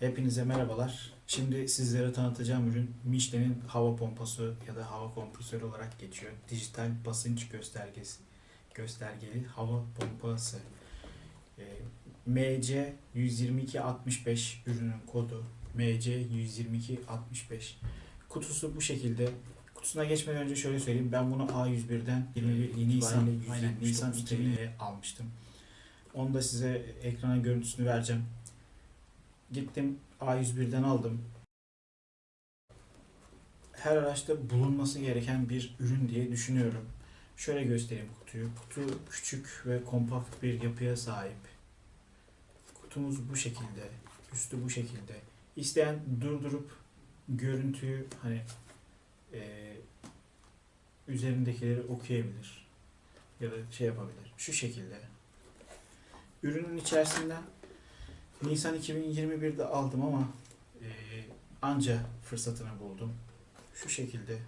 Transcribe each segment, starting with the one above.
Hepinize merhabalar. Şimdi sizlere tanıtacağım ürün Michelin'in hava pompası ya da hava kompresörü olarak geçiyor. Dijital basınç göstergesi göstergeli hava pompası. Ee, MC 12265 ürünün kodu MC 12265. Kutusu bu şekilde. Kutusuna geçmeden önce şöyle söyleyeyim. Ben bunu A101'den 21 Nisan, aynen, Nisan 2000'e almıştım. Onu da size ekrana görüntüsünü vereceğim. Gittim A101'den aldım. Her araçta bulunması gereken bir ürün diye düşünüyorum. Şöyle göstereyim kutuyu. Kutu küçük ve kompakt bir yapıya sahip. Kutumuz bu şekilde. Üstü bu şekilde. İsteyen durdurup görüntüyü hani eee üzerindekileri okuyabilir. Ya da şey yapabilir. Şu şekilde. Ürünün içerisinden Nisan 2021'de aldım ama e, anca fırsatını buldum. Şu şekilde.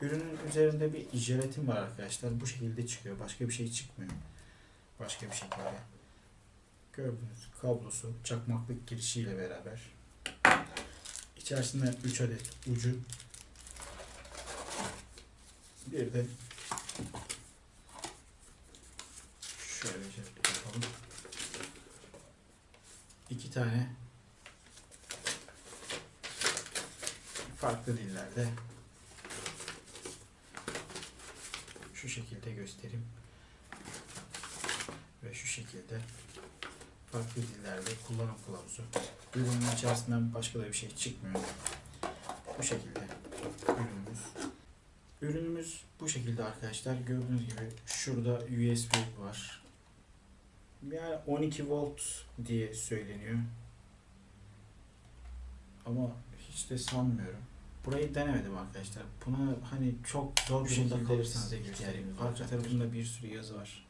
Ürünün üzerinde bir jelatin var arkadaşlar. Bu şekilde çıkıyor. Başka bir şey çıkmıyor. Başka bir şekilde. Gördüğünüz kablosu çakmaklık girişiyle beraber. İçerisinde 3 adet ucu. Bir de Şöylece yapalım. İki tane farklı dillerde şu şekilde göstereyim ve şu şekilde farklı dillerde kullanım kılavuzu. Ürünün içerisinden başka da bir şey çıkmıyor. Bu şekilde ürünümüz. Ürünümüz bu şekilde arkadaşlar. Gördüğünüz gibi şurada USB var. Yani 12 volt diye söyleniyor. Ama hiç de sanmıyorum. Burayı denemedim arkadaşlar. Buna hani çok zor bir şekilde kalırsanız ihtiyacınız göstereyim. Arka tarafında bir sürü yazı var.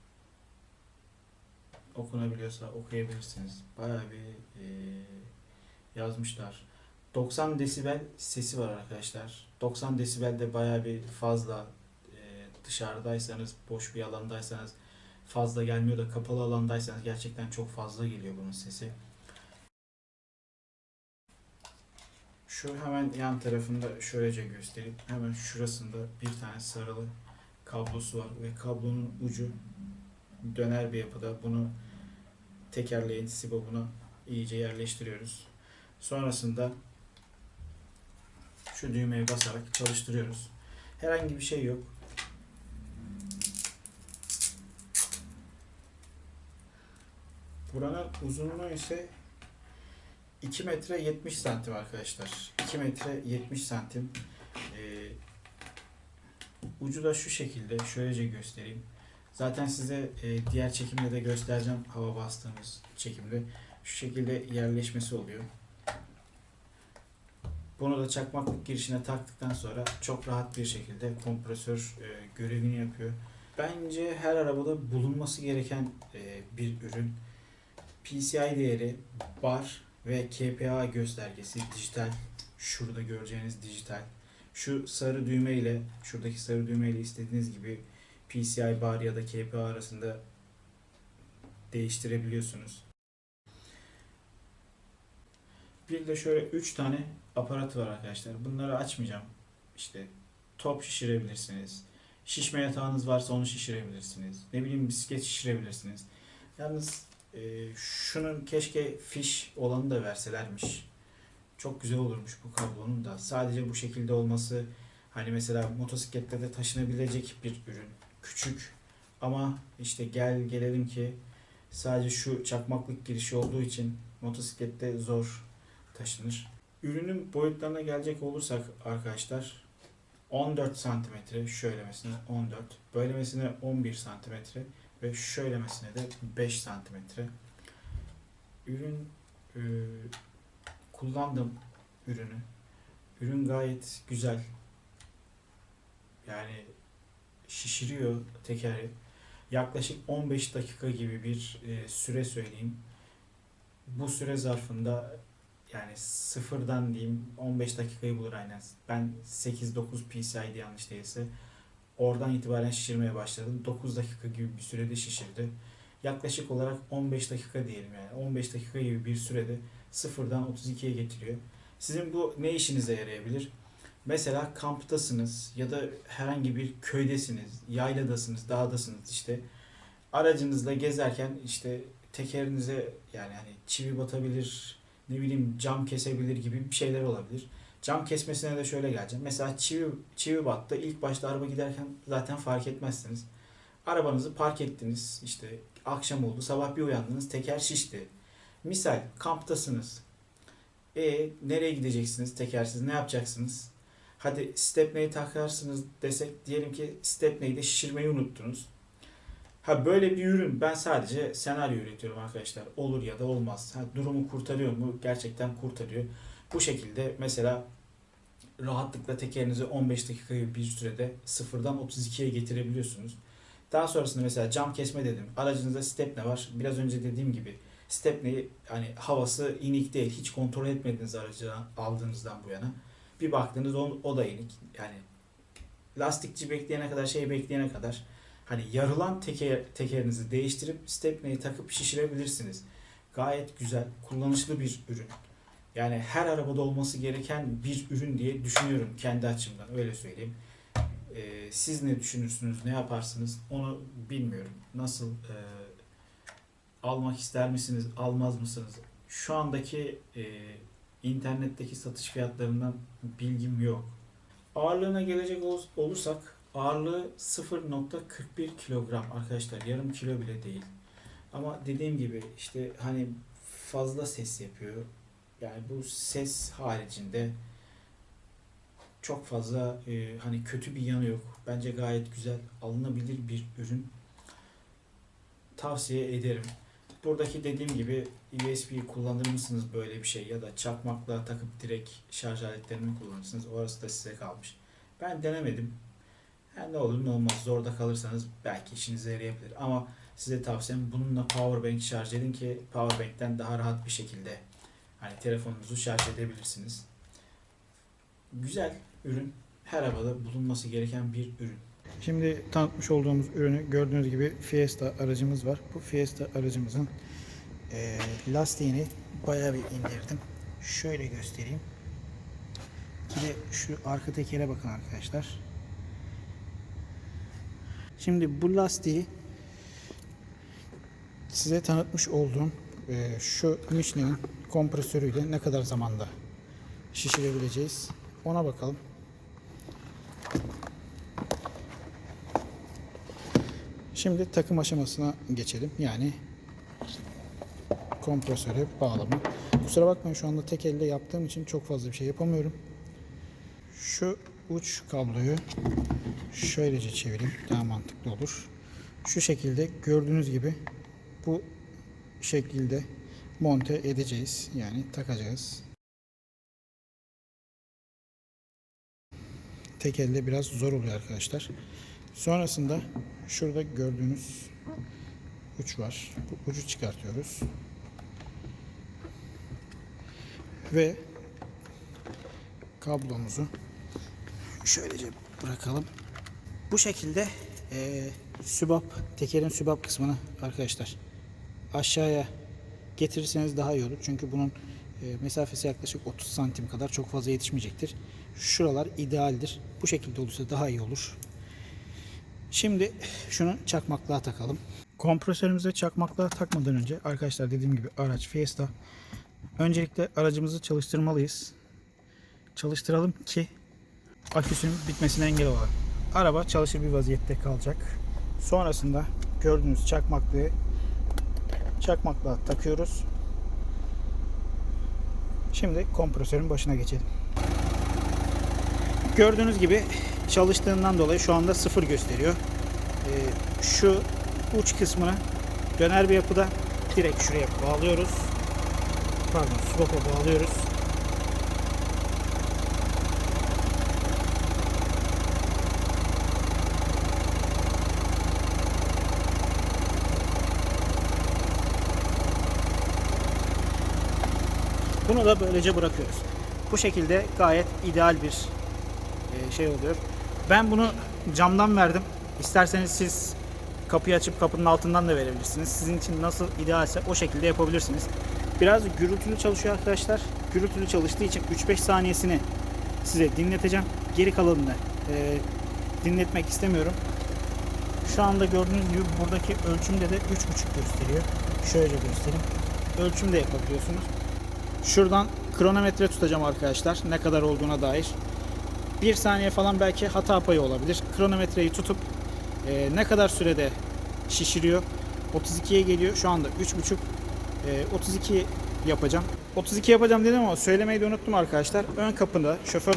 Okunabiliyorsa okuyabilirsiniz. Bayağı bir eee, yazmışlar. 90 desibel sesi var arkadaşlar. 90 desibel de bayağı bir fazla eee, dışarıdaysanız, boş bir alandaysanız fazla gelmiyor da kapalı alandaysanız gerçekten çok fazla geliyor bunun sesi. Şu hemen yan tarafında şöylece göstereyim. Hemen şurasında bir tane sarılı kablosu var ve kablonun ucu döner bir yapıda. Bunu tekerleğin sibobuna iyice yerleştiriyoruz. Sonrasında şu düğmeye basarak çalıştırıyoruz. Herhangi bir şey yok. Buranın uzunluğu ise 2 metre 70 santim arkadaşlar. 2 metre 70 santim. Ee, ucu da şu şekilde. Şöylece göstereyim. Zaten size e, diğer çekimde de göstereceğim. Hava bastığımız çekimde. Şu şekilde yerleşmesi oluyor. Bunu da çakmaklık girişine taktıktan sonra çok rahat bir şekilde kompresör e, görevini yapıyor. Bence her arabada bulunması gereken e, bir ürün. PCI değeri bar ve KPA göstergesi dijital. Şurada göreceğiniz dijital. Şu sarı düğme ile şuradaki sarı düğme ile istediğiniz gibi PCI bar ya da KPA arasında değiştirebiliyorsunuz. Bir de şöyle 3 tane aparat var arkadaşlar. Bunları açmayacağım. İşte top şişirebilirsiniz. Şişme yatağınız varsa onu şişirebilirsiniz. Ne bileyim bisiklet şişirebilirsiniz. Yalnız e, şunun keşke fiş olanı da verselermiş. Çok güzel olurmuş bu kablonun da. Sadece bu şekilde olması hani mesela motosiklette taşınabilecek bir ürün. Küçük ama işte gel gelelim ki sadece şu çakmaklık girişi olduğu için motosiklette zor taşınır. Ürünün boyutlarına gelecek olursak arkadaşlar 14 santimetre şöylemesine 14, böylemesine 11 santimetre ve şöylemesine de 5 santimetre. Ürün e, kullandım ürünü. Ürün gayet güzel. Yani şişiriyor tekeri. Yaklaşık 15 dakika gibi bir e, süre söyleyeyim. Bu süre zarfında yani sıfırdan diyeyim 15 dakikayı bulur aynen. Ben 8-9 PCI'di yanlış değilse. Oradan itibaren şişirmeye başladım. 9 dakika gibi bir sürede şişirdi. yaklaşık olarak 15 dakika diyelim yani 15 dakika gibi bir sürede sıfırdan 32'ye getiriyor. Sizin bu ne işinize yarayabilir? Mesela kamptasınız ya da herhangi bir köydesiniz, yayladasınız, dağdasınız işte. Aracınızla gezerken işte tekerinize yani hani çivi batabilir, ne bileyim cam kesebilir gibi bir şeyler olabilir. Cam kesmesine de şöyle geleceğim. Mesela çivi, çivi battı. İlk başta araba giderken zaten fark etmezsiniz. Arabanızı park ettiniz. işte akşam oldu. Sabah bir uyandınız. Teker şişti. Misal kamptasınız. E nereye gideceksiniz tekersiz? Ne yapacaksınız? Hadi stepneyi takarsınız desek diyelim ki stepneyi de şişirmeyi unuttunuz. Ha böyle bir ürün ben sadece senaryo üretiyorum arkadaşlar. Olur ya da olmaz. Ha, durumu kurtarıyor mu? Gerçekten kurtarıyor. Bu şekilde mesela rahatlıkla tekerinizi 15 dakika bir sürede sıfırdan 32'ye getirebiliyorsunuz. Daha sonrasında mesela cam kesme dedim. Aracınızda stepne var. Biraz önce dediğim gibi stepneyi hani havası inik değil. Hiç kontrol etmediniz aracı aldığınızdan bu yana. Bir baktınız o, o da inik. Yani lastikçi bekleyene kadar şey bekleyene kadar hani yarılan teker, tekerinizi değiştirip stepneyi takıp şişirebilirsiniz. Gayet güzel, kullanışlı bir ürün. Yani her arabada olması gereken bir ürün diye düşünüyorum kendi açımdan öyle söyleyeyim. Ee, siz ne düşünürsünüz, ne yaparsınız onu bilmiyorum. Nasıl e, almak ister misiniz, almaz mısınız? Şu andaki e, internetteki satış fiyatlarından bilgim yok. Ağırlığına gelecek ol- olursak ağırlığı 0.41 kilogram arkadaşlar yarım kilo bile değil. Ama dediğim gibi işte hani fazla ses yapıyor. Yani bu ses haricinde çok fazla e, hani kötü bir yanı yok. Bence gayet güzel, alınabilir bir ürün. Tavsiye ederim. Buradaki dediğim gibi USB kullanır mısınız böyle bir şey ya da çakmakla takıp direkt şarj aletlerini kullanırsınız? Orası da size kalmış. Ben denemedim. Yani ne olur ne olmaz. Zorda kalırsanız belki işinize yarayabilir. Ama size tavsiyem bununla powerbank şarj edin ki powerbank'ten daha rahat bir şekilde hani telefonunuzu şarj edebilirsiniz. Güzel ürün. Her arabada bulunması gereken bir ürün. Şimdi tanıtmış olduğumuz ürünü gördüğünüz gibi Fiesta aracımız var. Bu Fiesta aracımızın eee, lastiğini bayağı bir indirdim. Şöyle göstereyim. Bir de şu arka tekere bakın arkadaşlar. Şimdi bu lastiği size tanıtmış olduğum eee, şu Michelin'in kompresörüyle ne kadar zamanda şişirebileceğiz ona bakalım. Şimdi takım aşamasına geçelim. Yani kompresöre bağlama. Kusura bakmayın şu anda tek elle yaptığım için çok fazla bir şey yapamıyorum. Şu uç kabloyu şöylece çevireyim. Daha mantıklı olur. Şu şekilde gördüğünüz gibi bu şekilde monte edeceğiz. Yani takacağız. Tek elde biraz zor oluyor arkadaşlar. Sonrasında şurada gördüğünüz uç var. Bu ucu çıkartıyoruz. Ve kablomuzu şöylece bırakalım. Bu şekilde eee sübap, tekerin sübap kısmını arkadaşlar aşağıya getirirseniz daha iyi olur. Çünkü bunun e, mesafesi yaklaşık 30 santim kadar çok fazla yetişmeyecektir. Şuralar idealdir. Bu şekilde olursa daha iyi olur. Şimdi şunu çakmaklığa takalım. Kompresörümüze çakmaklığa takmadan önce arkadaşlar dediğim gibi araç Fiesta. Öncelikle aracımızı çalıştırmalıyız. Çalıştıralım ki aküsünün bitmesine engel olalım. Araba çalışır bir vaziyette kalacak. Sonrasında gördüğünüz çakmaklığı çakmaklığa takıyoruz. Şimdi kompresörün başına geçelim. Gördüğünüz gibi çalıştığından dolayı şu anda sıfır gösteriyor. Ee, şu uç kısmını döner bir yapıda direkt şuraya bağlıyoruz. Pardon, swap'a bağlıyoruz. Bunu da böylece bırakıyoruz. Bu şekilde gayet ideal bir e, şey oluyor. Ben bunu camdan verdim. İsterseniz siz kapıyı açıp kapının altından da verebilirsiniz. Sizin için nasıl idealse o şekilde yapabilirsiniz. Biraz gürültülü çalışıyor arkadaşlar. Gürültülü çalıştığı için 3-5 saniyesini size dinleteceğim. Geri kalanını e, dinletmek istemiyorum. Şu anda gördüğünüz gibi buradaki ölçümde de 3.5 gösteriyor. Şöyle göstereyim. Ölçüm de yapabiliyorsunuz. Şuradan kronometre tutacağım arkadaşlar. Ne kadar olduğuna dair. Bir saniye falan belki hata payı olabilir. Kronometreyi tutup e, ne kadar sürede şişiriyor. 32'ye geliyor. Şu anda 3.5 e, 32 yapacağım. 32 yapacağım dedim ama söylemeyi de unuttum arkadaşlar. Ön kapıda şoför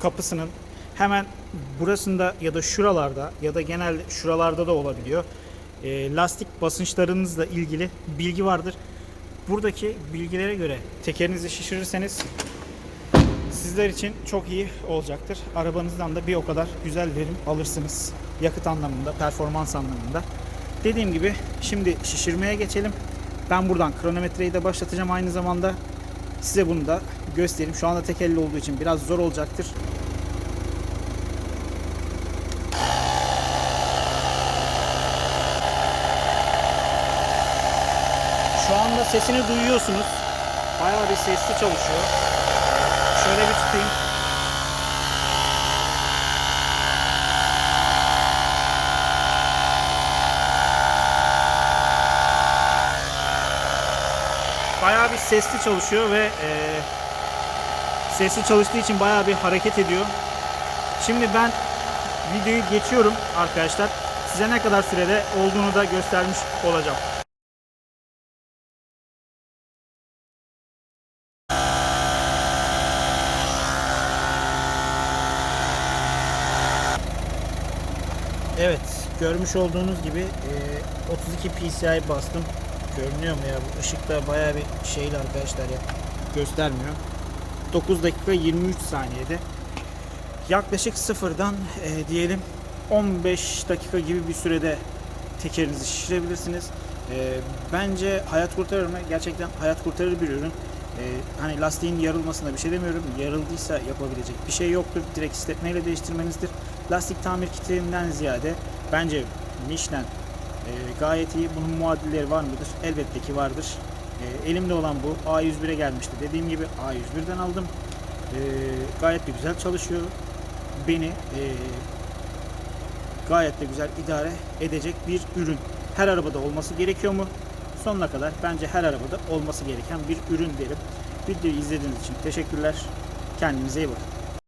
kapısının hemen burasında ya da şuralarda ya da genelde şuralarda da olabiliyor. E, lastik basınçlarınızla ilgili bilgi vardır. Buradaki bilgilere göre tekerinizi şişirirseniz sizler için çok iyi olacaktır. Arabanızdan da bir o kadar güzel verim alırsınız. Yakıt anlamında, performans anlamında. Dediğim gibi şimdi şişirmeye geçelim. Ben buradan kronometreyi de başlatacağım aynı zamanda. Size bunu da göstereyim. Şu anda tek elle olduğu için biraz zor olacaktır. Sesini duyuyorsunuz. Bayağı bir sesli çalışıyor. Şöyle bir tutayım. Bayağı bir sesli çalışıyor ve e, sesli çalıştığı için bayağı bir hareket ediyor. Şimdi ben videoyu geçiyorum arkadaşlar. Size ne kadar sürede olduğunu da göstermiş olacağım. Görmüş olduğunuz gibi e, 32 PCI bastım. Görünüyor mu ya? Bu ışıkta bayağı bir şeyli arkadaşlar ya. Göstermiyor. 9 dakika 23 saniyede. Yaklaşık sıfırdan e, diyelim 15 dakika gibi bir sürede tekerinizi şişirebilirsiniz. E, bence hayat kurtarır mı? Gerçekten hayat kurtarır bir ürün. E, hani lastiğin yarılmasına bir şey demiyorum. Yarıldıysa yapabilecek bir şey yoktur. Direkt istetmeyle değiştirmenizdir. Lastik tamir kitinden ziyade bence Michelin e, gayet iyi. Bunun muadilleri var mıdır? Elbette ki vardır. E, elimde olan bu. A101'e gelmişti. Dediğim gibi A101'den aldım. E, gayet de güzel çalışıyor. Beni e, gayet de güzel idare edecek bir ürün. Her arabada olması gerekiyor mu? Sonuna kadar bence her arabada olması gereken bir ürün derim. Videoyu izlediğiniz için teşekkürler. Kendinize iyi bakın.